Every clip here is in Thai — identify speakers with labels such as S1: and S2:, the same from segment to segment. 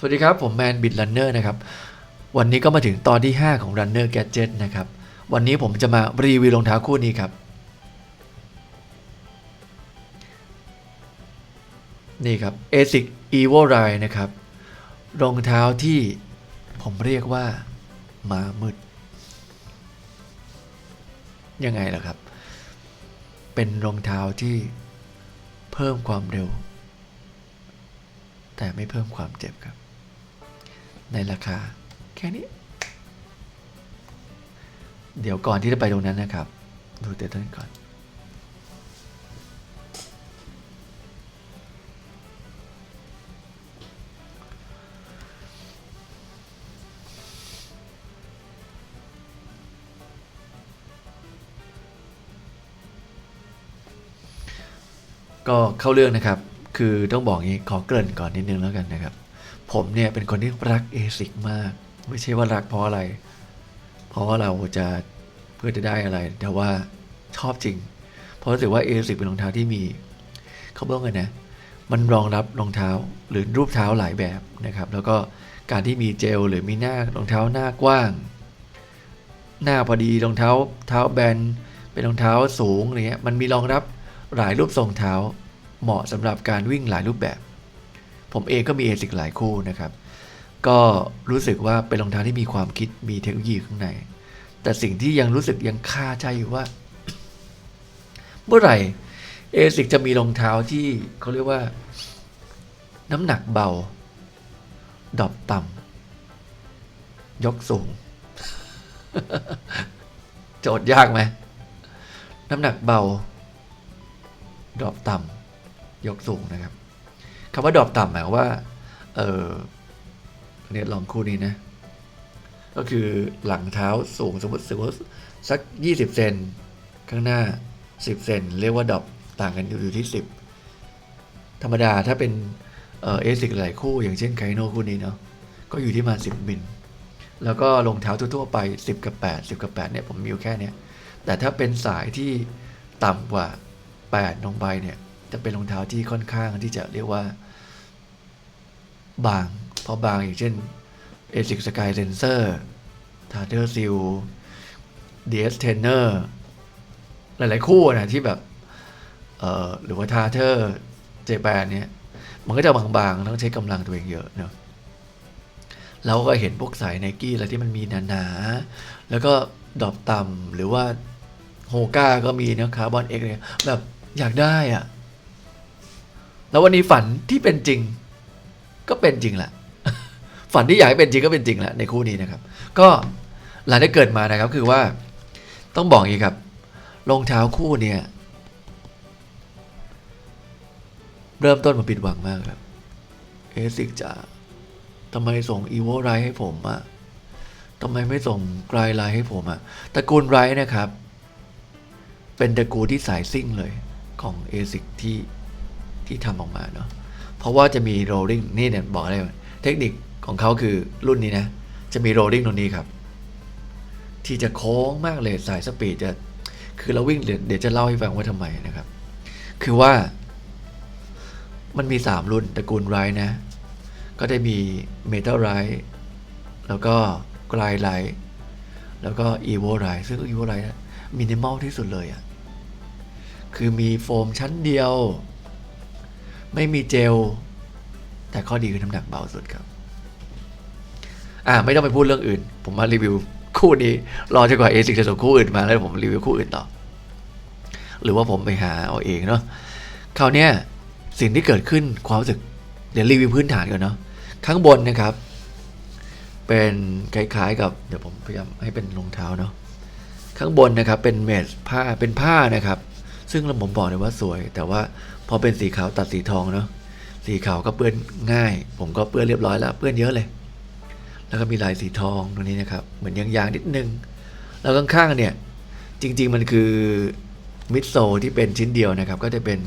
S1: สวัสดีครับ ผมแมนบิด r ันเนอร์นะครับ วันนี้ก็มาถึงตอนที่ 5 ของ Runner Gadget นะครับ วันนี้ผมจะมารีวิวรองเท้าคู่นี้ครับ นี่ครับ ASIC Evo Ride นะครับ รองเท้าที่ผมเรียกว่ามามืด ยังไงล่ะครับ เป็นรองเท้าที่เพิ่มความเร็วแต่ไม่เพิ่มความเจ็บครับ ในราคาแค่นี้ เดี๋ยวก่อนที่จะไปตรงนั้นนะครับ ดูเตต้นก่อน ก็เข้าเรื่องนะครับ คือต้องบอกงี้ขอเกริ่นก่อนนิดนึงแล้วกันนะครับ ผมเนี่ยเป็นคนที่รักเอซิกมาก ไม่ใช่ว่ารักเพราะอะไร เพราะว่าเราจะเพื่อจะได้อะไร แต่ว่าชอบจริง เพราะรู้สึกว่าเอซิกเป็นรองเท้าที่มี เขาบอกกันนะ มันรองรับรองเท้าหรือรูปเท้าหลายแบบนะครับ แล้วก็การที่มีเจลหรือมีหน้ารองเท้าหน้ากว้าง หน้าพอดีรองเท้าเท้าแบนเป็นรองเท้าสูงอะไรเงี้ยมันมีรองรับหลายรูปทรงเท้า เหมาะสำหรับการวิ่งหลายรูปแบบ ผมเองก็มีเอซิกหลายคู่นะครับ ก็รู้สึกว่าเป็นรองเท้าที่มีความคิดมีเทคโนโลยีข้างใน แต่สิ่งที่ยังรู้สึกยังคาใจอยู่ว่า เมื่อไหร่เอซิกจะมีรองเท้าที่เขาเรียกว่า น้ำหนักเบาดรอปต่ำยกสูง โจทย์ยากไหม น้ำหนักเบาดรอปต่ำยกสูงนะครับำว่าดรอปต่ำหมายความว่า เออเนี่ยลองคู่นี้นะ ก็คือหลังเท้าสูงสมมติสมมติสัก 20 เซนข้างหน้า 10 เซนเรียกว่าดรอปต่างกันอยู่ที่ 10 ธรรมดาถ้าเป็นเอซิกหลายคู่ อย่างเช่นไคโนคู่นี้เนาะก็อยู่ที่ประมาณ10มิลแล้วก็รองเท้าทั่วๆไป 10 กับ 8 10 กับ 8 เนี่ยผมมีอยู่แค่เนี้ยแต่ถ้าเป็นสายที่ต่ำกว่า 8 ลงไปเนี่ย จะเป็นรองเท้าที่ค่อนข้างที่จะเรียกว่า บาง เพราะบางอย่างเช่น ASIC Sky Sensor t a t e r Seal DS Trainer หลาย ๆ คู่นะที่แบบเอ่อหรือว่า t a t e r j p a n เนี่ย มันก็จะบาง ๆ ต้องใช้กำลังตัวเองเยอะเนอะเราก็เห็นพวกสายไนกี้อะไรที่มันมีหนาๆ แล้วก็ดรอปต่ำหรือว่าโฮก้าก็มีนะคาร์บอนเอ็กเลยแบบอยากได้อะแล้ววันนี้ฝันที่เป็นจริง ก็เป็นจริงแหละ ฝันที่อยากให้เป็นจริงก็เป็นจริงแหละในคู่นี้นะครับ ก็หลังได้เกิดมานะครับคือว่าต้องบอกอย่างนี้ครับรองเท้าคู่เนี่ยเริ่มต้นมาผิดหวังมากครับ เอซิกจะทำไมส่งอีโวไรให้ผมอะทำไมไม่ส่งไกรไลให้ผมอะตระกูลไรนะครับ เป็นตระกูลที่สายซิ่งเลยของเอซิกที่ที่ทำออกมาเนาะ เพราะว่าจะมีโรลลิ่งนี่เนี่ยบอกอะไรวะเทคนิคของเขาคือรุ่นนี้นะ จะมีโรลลิ่งตรงนี้ครับ ที่จะโค้งมากเลยสายสปีดจะคือเราวิ่งเดี๋ยวจะเล่าให้ฟังว่าทำไมนะครับ คือว่า มันมี 3 รุ่นตระกูลไรนะ ก็ได้มีเมทัลไรแล้วก็กลายไรแล้วก็อีโวไรซึ่งอีโวไรมินิมอลที่สุดเลยอะ่ะคือมีโฟมชั้นเดียว ไม่มีเจล แต่ข้อดีคือน้ำหนักเบาสุดครับ อ่าไม่ต้องไปพูดเรื่องอื่น ผมมารีวิวคู่นี้ รอจนกว่าเอซิกจะส่งคู่อื่นมาแล้วผมรีวิวคู่อื่นต่อ หรือว่าผมไปหาเอาเองเนาะคราวนี้สิ่งที่เกิดขึ้นความรู้สึกเดี๋ยวรีวิวพื้นฐานก่อนเนาะข้างบนนะครับ เป็นคล้ายๆกับเดี๋ยวผมพยายามให้เป็นรองเท้าเนาะข้างบนนะครับเป็นเมสผ้าเป็นผ้านะครับ ซึ่งผมบอกเลยว่าสวย แต่ว่าพอเป็นสีขาวตัดสีทองเนาะสีขาวก็เปื้อนง่าย ผมก็เปื้อนเรียบร้อยแล้วเปื้อนเยอะเลย แล้วก็มีลายสีทองตรงนี้นะครับ เหมือนยางๆนิดนึง แล้วข้างๆเนี่ยจริง ๆมันคือมิดโซที่เป็นชิ้นเดียวนะครับ ก็จะเป็น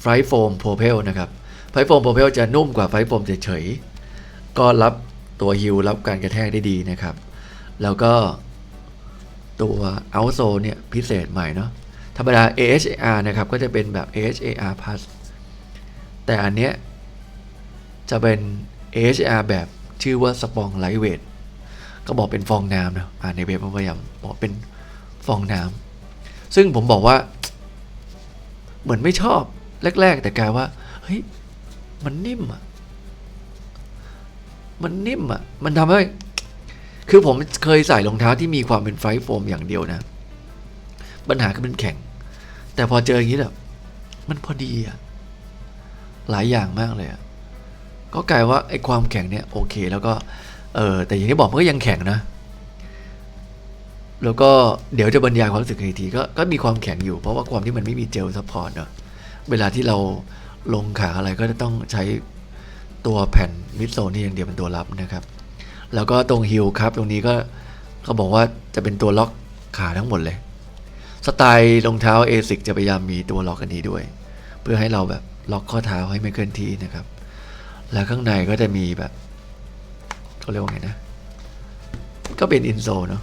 S1: ไฟโฟมโพเพลนะครับไฟโฟมโพเพลจะนุ่มกว่าไฟโฟมเฉยๆก็รับตัวฮิลรับการกระแทกได้ดีนะครับ แล้วก็ ตัวเอาโซเนี่ยพิเศษใหม่เนาะธรรมดา AHAR นะครับก็จะเป็นแบบ AHAR Plus แต่อันเนี้ยจะเป็น AHR แบบชื่อว่าสปองไลท์เวทก็บอกเป็นฟองน้ำนะอ่านในเว็บมันพยายามบอกเป็นฟองน้ำซึ่งผมบอกว่า เหมือนไม่ชอบแรก ๆ แต่กลายว่า เฮ้ย มันนิ่มอะ มันนิ่มอะ มันทำให้ คือผมเคยใส่รองเท้าที่มีความเป็นไฟโฟมอย่างเดียวนะ ปัญหาคือมันแข็ง แต่พอเจออย่างนี้แบบมันพอดีอะหลายอย่างมากเลยอะก็กลายว่าไอ้ความแข็งเนี่ยโอเคแล้วก็เออแต่อย่างที่บอกมันก็ยังแข็งนะ แล้วก็เดี๋ยวจะบรรยายความรู้สึกอีกทีก็ก็มีความแข็งอยู่เพราะว่าความที่มันไม่มีเจลซัพพอร์ตเนาะเวลาที่เราลงขาอะไรก็จะต้องใช้ตัวแผ่นมิดโซนี่อย่างเดียวเป็นตัวรับนะครับ แล้วก็ตรงฮิลครับ ตรงนี้ก็เขาบอกว่าจะเป็นตัวล็อกขาทั้งหมดเลย สไตล์รองเท้าเอซิกจะพยายามมีตัวล็อกอันนี้ด้วย เพื่อให้เราแบบล็อกข้อเท้าให้ไม่เคลื่อนที่นะครับ แล้วข้างในก็จะมีแบบเขาเรียกว่าไงนะ ก็เป็นอินโซเนาะ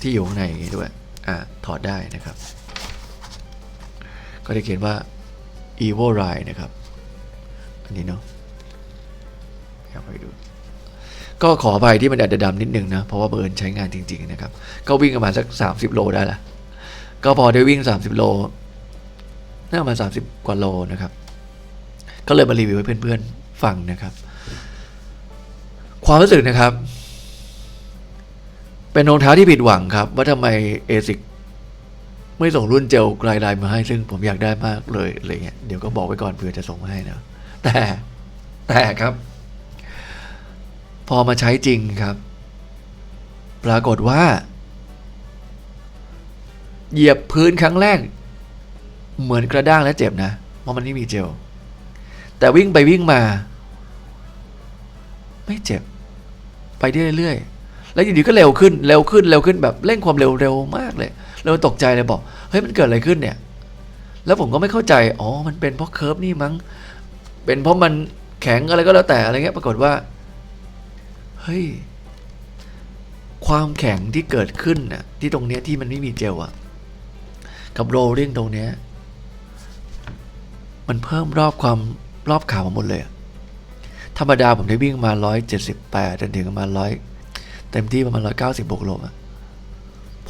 S1: ที่อยู่ข้างในอย่างนี้ด้วย อ่าถอดได้นะครับ ก็ได้เขียนว่า evo ride นะครับ อันนี้เนาะอยากไปดู ก็ขออภัยที่มันอาจจะดำนิดนึงนะ เพราะว่าเบิร์นใช้งานจริง ๆ นะครับ ก็วิ่งประมาณสัก 30 โลได้ละก็พอได้วิ่ง 30 โลน่าประมาณ30 กว่าโลนะครับ ก็เลยมารีวิวให้เพื่อนๆฟังนะครับ ความรู้สึกนะครับ เป็นรองเท้าที่ผิดหวังครับ ว่าทำไมเอซิกไม่ส่งรุ่นเจลไกลไลน์มาให้ซึ่งผมอยากได้มากเลยอะไรเงี้ยเดี๋ยวก็บอกไว้ก่อนเผื่อจะส่งมาให้นะแต่แต่ครับ พอมาใช้จริงครับ ปรากฏว่า เหยียบพื้นครั้งแรก เหมือนกระด้างและเจ็บนะ เพราะมันไม่มีเจล แต่วิ่งไปวิ่งมา ไม่เจ็บ ไปได้เรื่อยๆ แล้วอยู่ดีก็เร็วขึ้น เร็วขึ้น เร็วขึ้นแบบเร่งความเร็วเร็วมากเลย เราตกใจเลยบอก เฮ้ยมันเกิดอะไรขึ้นเนี่ย แล้วผมก็ไม่เข้าใจ อ๋อ มันเป็นเพราะเคิร์ฟนี่มั้ง เป็นเพราะมันแข็งอะไรก็แล้วแต่อะไรเงี้ย ปรากฏว่า เฮ้ย ความแข็งที่เกิดขึ้นน่ะที่ตรงเนี้ยที่มันไม่มีเจลอะกับโรลลิ่งตรงเนี้ยมันเพิ่มรอบความรอบขาผมหมดเลยอะธรรมดาผมได้วิ่งมาร้อยเจ็ดสิบแปดจนถึงประมาณร้อยเต็มที่ประมาณร้อยเก้าสิบวกลบอะ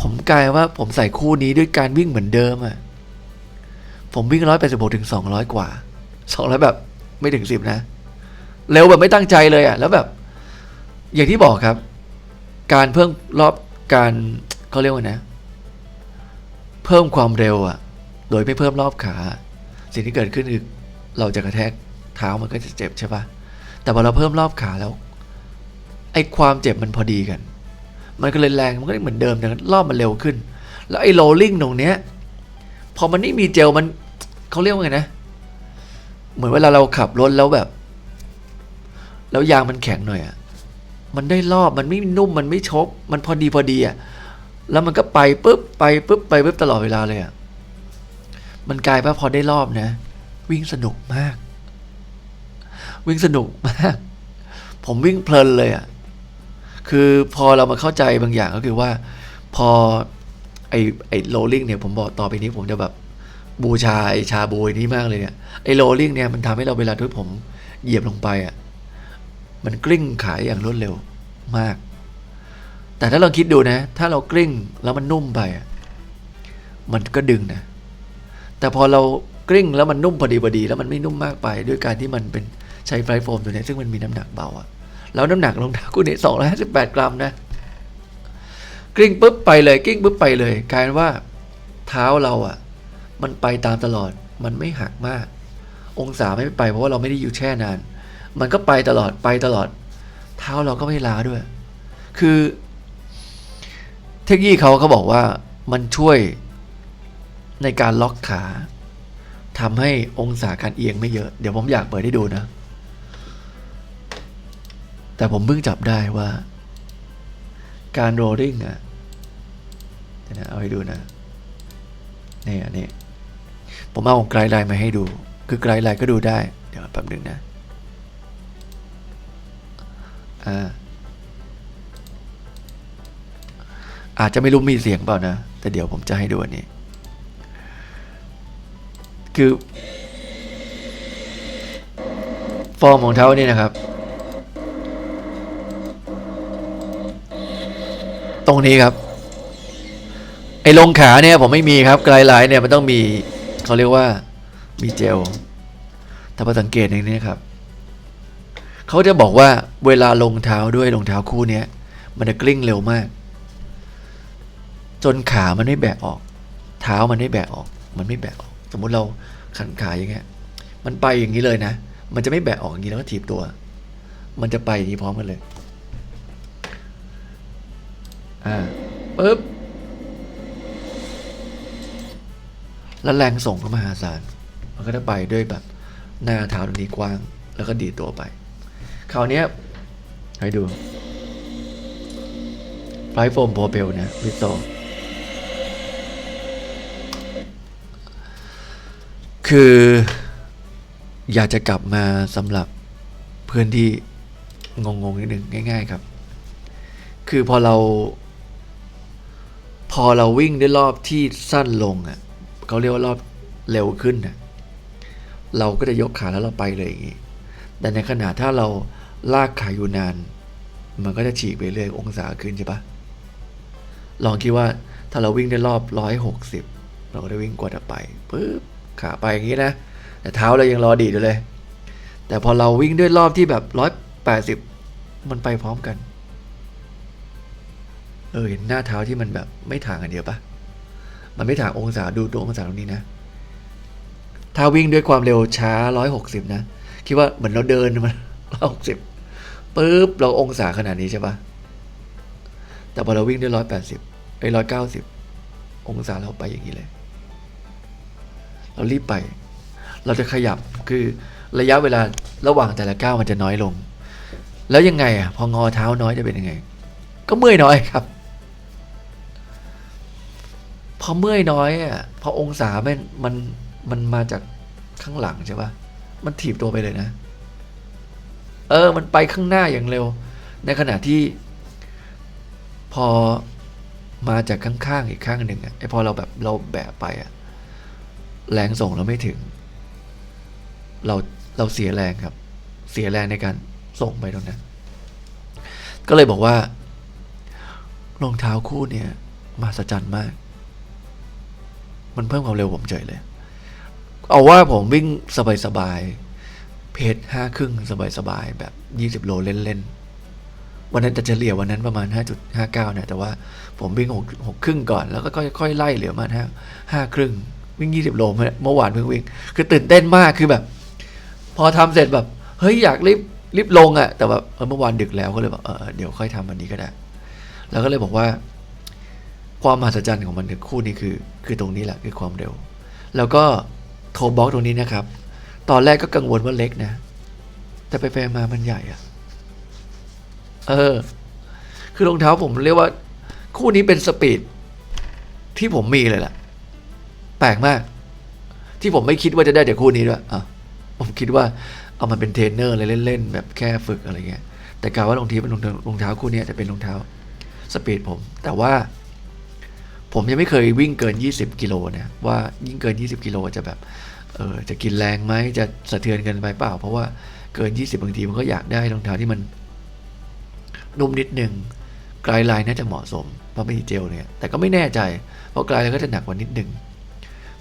S1: ผมกลายว่าผมใส่คู่นี้ด้วยการวิ่งเหมือนเดิมอะผมวิ่งร้อยแปดสิบหกถึงสองร้อยกว่าสองร้อยแบบไม่ถึงสิบนะ เร็วแบบไม่ตั้งใจเลยอะแล้วแบบ อย่างที่บอกครับ การเพิ่มรอบการเขาเรียกว่านะ เพิ่มความเร็วอะโดยไม่เพิ่มรอบขา สิ่งที่เกิดขึ้นคือเราจะกระแทกเท้ามันก็จะเจ็บใช่ปะแต่พอเราเพิ่มรอบขาแล้วไอ้ความเจ็บมันพอดีกัน มันก็เลยแรงมันก็เหมือนเดิมแต่รอบมันเร็วขึ้น แล้วไอ้โรลลิ่งตรงเนี้ยพอมันไม่มีเจลมันเขาเรียกว่าไงนะ เหมือนเวลาเราขับรถแล้วแบบ แล้วยางมันแข็งหน่อยอะ มันได้รอบมันไม่นุ่มมันไม่ชก มันพอดีพอดีอะแล้วมันก็ไปปุ๊บไปปุ๊บไปปุ๊บตลอดเวลาเลยอะมันกลายว่าพอได้รอบนะ วิ่งสนุกมาก วิ่งสนุกมาก ผมวิ่งเพลินเลยอะคือพอเรามาเข้าใจบางอย่างก็คือว่า พอไอไอโรลลิ่งเนี่ยผมบอกต่อไปนี้ผมจะแบบบูชาไอชาบูนี้มากเลยเนี่ยไอโรลลิ่งเนี่ยมันทำให้เราเวลาที่ผมเหยียบลงไปอะ มันกลิ้งขายอย่างรวดเร็วมาก แต่ถ้าเราคิดดูนะ ถ้าเรากลิ้งแล้วมันนุ่มไปมันก็ดึงนะ แต่พอเรากลิ้งแล้วมันนุ่มพอดีพอดีแล้วมันไม่นุ่มมากไป ด้วยการที่มันเป็นใช้ไฟโฟมตัวนี้ซึ่งมันมีน้ำหนักเบาอะแล้วน้ำหนักรองเท้าคู่นี้สองร้อยห้าสิบแปดกรัมนะกลิ้งปุ๊บไปเลยกลิ้งปุ๊บไปเลยกลายว่าเท้าเราอะมันไปตามตลอดมันไม่หักมาก องศาไม่ไปเพราะว่าเราไม่ได้อยู่แช่นาน มันก็ไปตลอดไปตลอด เท้าเราก็ไม่ล้าด้วย คือ เทคโนโลยีเขาเขาบอกว่ามันช่วยในการล็อกขาทำให้องศาการเอียงไม่เยอะ เดี๋ยวผมอยากเปิดให้ดูนะ แต่ผมเพิ่งจับได้ว่า การโรลลิ่งอะเดี๋ยวนะเอาให้ดูนะนี่อันนี้ผมเอาไกด์ไลน์มาให้ดู คือไกด์ไลน์ก็ดูได้ เดี๋ยวแป๊บหนึงนะ อาจจะไม่รู้มีเสียงเปล่านะ แต่เดี๋ยวผมจะให้ดูอันนี้ คือ ฟอร์มของเท้านี่นะครับ ตรงนี้ครับ ไอ้ลงขาเนี่ยผมไม่มีครับไกลไลเนี่ยมันต้องมีเขาเรียกว่ามีเจล ถ้ามาสังเกตอย่างนี้ครับ เขาจะบอกว่าเวลาลงเท้าด้วยรองเท้าคู่นี้มันจะกลิ้งเร็วมาก จนขามันไม่แบะออก เท้ามันไม่แบะออก มันไม่แบะออก สมมุติเราขันขาอย่างเงี้ยมันไปอย่างนี้เลยนะ มันจะไม่แบะออกอย่างนี้แล้วก็ถีบตัว มันจะไปอย่างนี้พร้อมกันเลย อ่าปึ๊บแล้วแรงส่งก็มหาศาล มันก็จะไปด้วยแบบหน้าเท้าตรงนี้กว้าง แล้วก็ดีตัวไป คราวนี้ให้ดูไฟโฟมโปรเปลนะวิโตคืออยากจะกลับมาสำหรับเพื่อนที่งงๆนิดนึงง่าย ๆ ครับ คือพอเรา พอเราวิ่งได้รอบที่สั้นลงอะเขาเรียกว่ารอบเร็วขึ้นอะเราก็จะยกขาแล้วเราไปเลยอย่างงี้ แต่ในขณะถ้าเรา ลากขายอยู่นาน มันก็จะฉีกไปเรื่อยองศาขึ้นใช่ปะลองคิดว่าถ้าเราวิ่งได้รอบร้อยหกสิบเราก็ได้วิ่งกวดไปปึ๊บขาไปอย่างนี้นะ แต่เท้าเรายังรอดีอยู่เลย แต่พอเราวิ่งด้วยรอบที่แบบร้อยแปดสิบมันไปพร้อมกัน เออเห็นหน้าเท้าที่มันแบบไม่ถ่างกันเดียวปะมันไม่ถ่างองศาดูตัวองศาตรงนี้นะ ถ้าวิ่งด้วยความเร็วช้าร้อยหกสิบนะ คิดว่าเหมือนเราเดินมันร้อยหกสิบ ปุ๊บเราองศาขนาดนี้ใช่ปะแต่พอเราวิ่งด้วยร้อยแปดสิบไอ้ร้อยเก้าสิบองศาเราไปอย่างนี้เลย เรารีบไป เราจะขยับคือระยะเวลาระหว่างแต่ละก้าวมันจะน้อยลง แล้วยังไงอะพองอเท้าน้อยจะเป็นยังไง ก็เมื่อยน้อยครับ พอเมื่อยน้อยอะพอองศามันมันมันมาจากข้างหลังใช่ปะมันถีบตัวไปเลยนะ เออ มันไปข้างหน้าอย่างเร็ว ในขณะที่ พอมาจากข้างๆอีกข้างหนึ่งอะไอพอเราแบบเราแบะไปอะแรงส่งเราไม่ถึง เราเราเสียแรงครับ เสียแรงในการส่งไปตรงนั้น ก็เลยบอกว่ารองเท้าคู่เนี่ยมหัศจรรย์มาก มันเพิ่มความเร็วผมเฉยเลย เอาว่าผมวิ่งสบายๆ เพจห้าครึ่งสบายๆ แบบยี่สิบโลเล่นๆ วันนั้นจะเฉลี่ยวันนั้นประมาณ 5.59เนี่ยแต่ว่าผมวิ่งหกหกครึ่งก่อนแล้วก็ค่อยๆไล่เหลือมาห้าห้าครึ่งวิ่ง 20 โลเมื่อวานเพิ่งวิ่ง คือตื่นเต้นมากคือแบบ พอทำเสร็จแบบเฮ้ยอยากรีบรีบลงอะ่ะ แต่แบบเออเมื่อวานดึกแล้วก็เลยแบบเออเดี๋ยวค่อยทำวันนี้ก็ได้ แล้วก็เลยบอกว่า ความมหัศจรรย์ของมันคือคู่นี้คือ คือตรงนี้แหละคือความเร็ว แล้วก็โทบล็อกตรงนี้นะครับ ตอนแรกก็กังวลว่าเล็กนะ แต่ไปไปมามันใหญ่อะเออ คือรองเท้าผมเรียกว่า คู่นี้เป็นสปีดที่ผมมีเลยแหละแปลกมาก ที่ผมไม่คิดว่าจะได้แต่คู่นี้ด้วยอะผมคิดว่าเอามันเป็นเทรนเนอร์อะไรเล่นๆแบบแค่ฝึกอะไรเงี้ย แต่กล่าวว่ารองเท้าเป็นรองเท้าคู่นี้จะเป็นรองเท้าสปีดผม แต่ว่า ผมยังไม่เคยวิ่งเกิน 20 กิโลนะว่ายิ่งเกิน 20 กิโลจะแบบ เออจะกินแรงไหมจะสะเทือนกินไปเปล่า เพราะว่าเกิน 20บางทีมันก็อยากได้รองเท้าที่มันนุ่มนิดหนึ่งกลไลน์น่าจะเหมาะสม เพราะไม่มีเจลเนี่ย แต่ก็ไม่แน่ใจ เพราะกลไลน์ก็จะหนักกว่านิดหนึ่ง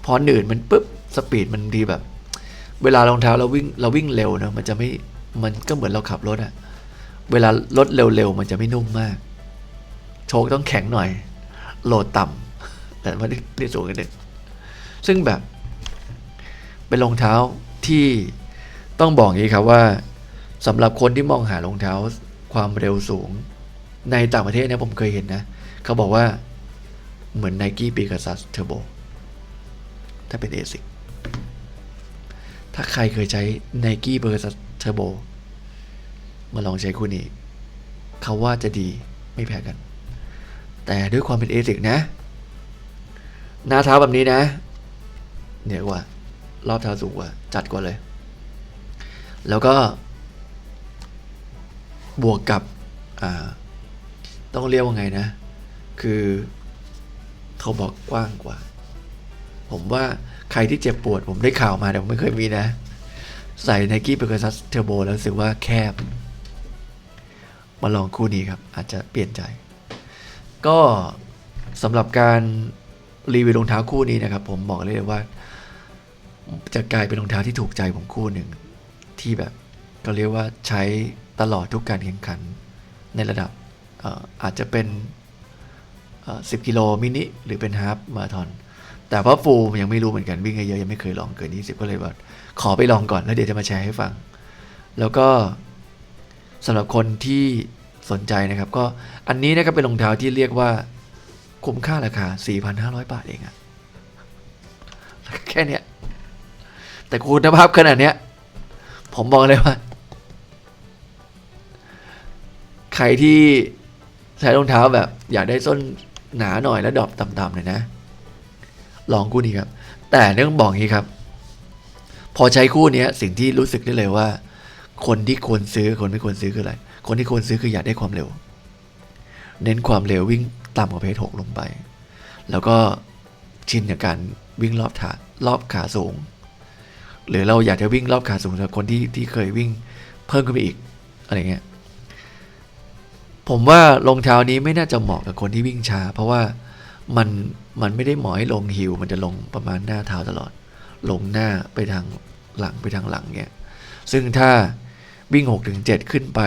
S1: พอหนืดมันปุ๊บสปีดมันดีแบบ เวลารองเท้าเราวิ่งเราวิ่งเร็วนะมันจะไม่มันก็เหมือนเราขับรถอะเวลารถเร็วๆมันจะไม่นุ่มมาก โชคต้องแข็งหน่อย โหลดต่ำแต่ไม่ได้เรียกสูงกันเด็กซึ่งแบบ เป็นรองเท้าที่ต้องบอกอย่างนี้ครับว่าสำหรับคนที่มองหารองเท้าความเร็วสูง ในต่างประเทศเนี่ยผมเคยเห็นนะ เขาบอกว่าเหมือน Nike Pegasus Turbo ถ้าเป็น ASIC ถ้าใครเคยใช้ Nike Pegasus Turbo มาลองใช้คู่นี้ เขาว่าจะดีไม่แพ้กัน แต่ด้วยความเป็น ASIC นะ หน้าเท้าแบบนี้นะ เหนือกว่า รอบเท้าสูงกว่าจัดกว่าเลย แล้วก็ บวกกับต้องเรียกว่าไงนะ คือเขาบอกกว้างกว่า ผมว่าใครที่เจ็บปวดผมได้ข่าวมาแต่ผมไม่เคยมีนะ ใส่ n นกี้เ e ก a ซัสเทอร์โบแล้วรู้สึกว่าแคบ มาลองคู่นี้ครับ อาจจะเปลี่ยนใจ ก็สำหรับการรีวิวรองเท้าคู่นี้นะครับ ผมบอกเลยว่า จะกลายเป็นรองเท้าที่ถูกใจผมคู่หนึ่ง ที่แบบก็เรียกว่าใช้ตลอดทุกการแข่งขันในระดับอาจจะเป็น 10 กิโลมินิหรือเป็นฮาฟมาราธอน แต่ว่าฟูยังไม่รู้เหมือนกันวิ่งเยอะยังไม่เคยลองเกิน 20 ก็เลยว่าขอไปลองก่อนแล้วเดี๋ยวจะมาแชร์ให้ฟัง แล้วก็สำหรับคนที่สนใจนะครับ ก็อันนี้นะครับเป็นรองเท้าที่เรียกว่าคุ้มค่าราคา 4,500 บาทเองอะแค่เนี้ย แต่คุณภาพขนาดเนี้ย ผมบอกเลยว่า ใครที่ใช้รองเท้าแบบ อยากได้ส้นหนาหน่อยแล้วดอปต่ำๆหน่อยนะ ลองคู่นี้ครับ แต่เรื่องบอกงี้ครับ พอใช้คู่นี้สิ่งที่รู้สึกได้เลยว่า คนที่ควรซื้อคนไม่ควรซื้อคืออะไร คนที่ควรซื้อคืออยากได้ความเร็ว เน้นความเร็ววิ่งต่ำกว่าเพจหกลงไป แล้วก็ชินกับการวิ่งรอบถารอบขาสูง หรือเราอยากจะวิ่งรอบขาสูงสำหรับคนที่ที่เคยวิ่งเพิ่มขึ้นไปอีกอะไรเงี้ยผมว่ารองเท้านี้ไม่น่าจะเหมาะกับคนที่วิ่งช้า เพราะว่ามันมันไม่ได้เหมาะให้ลงฮิลมันจะลงประมาณหน้าเท้าตลอด ลงหน้าไปทางหลังไปทางหลังเนี่ยซึ่งถ้าวิ่ง6ถึง7ขึ้นไป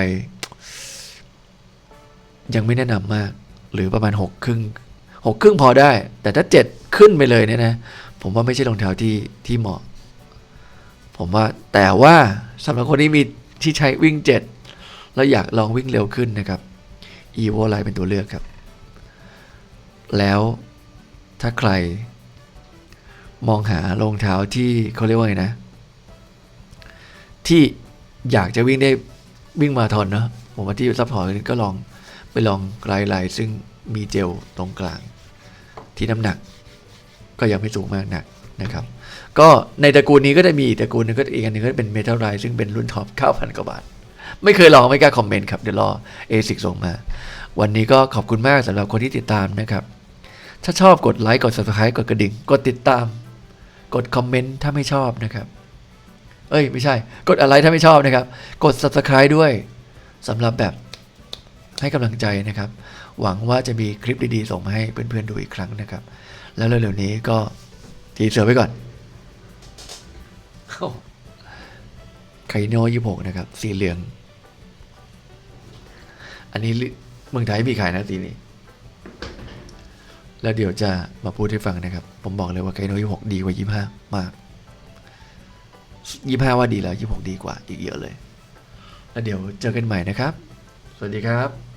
S1: ยังไม่แนะนำมาก หรือประมาณ6ครึ่ง6ครึ่งพอได้ แต่ถ้า 7 ขึ้นไปเลยเนี่ยนะ ผมว่าไม่ใช่รองเท้าที่ที่เหมาะ ผมว่าแต่ว่าสำหรับคนที่มีที่ใช้วิ่ง 7 แล้วอยากลองวิ่งเร็วขึ้นนะครับ evo line เป็นตัวเลือกครับ แล้วถ้าใคร มองหารองเท้าที่เขาเรียกว่าไงนะ ที่อยากจะวิ่งได้วิ่งมาราธอนเนอะผมว่าที่ซัพพอร์ตก็ลองไปลองไกลไลซึ่งมีเจลตรงกลาง ที่น้ำหนักก็ยังไม่สูงมากนักนะครับ ก็ในตระกูลนี้ก็จะมีตระกูลหนึงก็อีกอันหนึงก็เป็นเมทัลไรซึ่งเป็นรุ่นท็อป9,000กว่าบาท ไม่เคยลองไม่กล้าคอมเมนต์ครับ เดี๋ยวรอ ASIC ส่งมา วันนี้ก็ขอบคุณมากสำหรับคนที่ติดตามนะครับ ถ้าชอบกดไลค์กด subscribe กดกระดิ่ง กดติดตาม กดคอมเมนต์ถ้าไม่ชอบนะครับ เอ้ยไม่ใช่ กดอะไรถ้าไม่ชอบนะครับ กด subscribe ด้วยสำหรับแบบให้กำลังใจนะครับ หวังว่าจะมีคลิปดีๆ ส่งมาให้เพื่อนๆดูอีกครั้งนะครับ แล้วเร็วๆนี้ก็ทีเสือไว้ก่อน ไคโนยี่หกนะครับ สีเหลือง อันนี้ลิเมืองไทยมีขายนะสีนี้ แล้วเดี๋ยวจะมาพูดให้ฟังนะครับ ผมบอกเลยว่าไคโนยี่หกดีกว่ายี่ห้ามากยี่ห้าว่าดีแล้วยี่หกดีกว่าอีกเยอะเลย แล้วเดี๋ยวเจอกันใหม่นะครับ สวัสดีครับ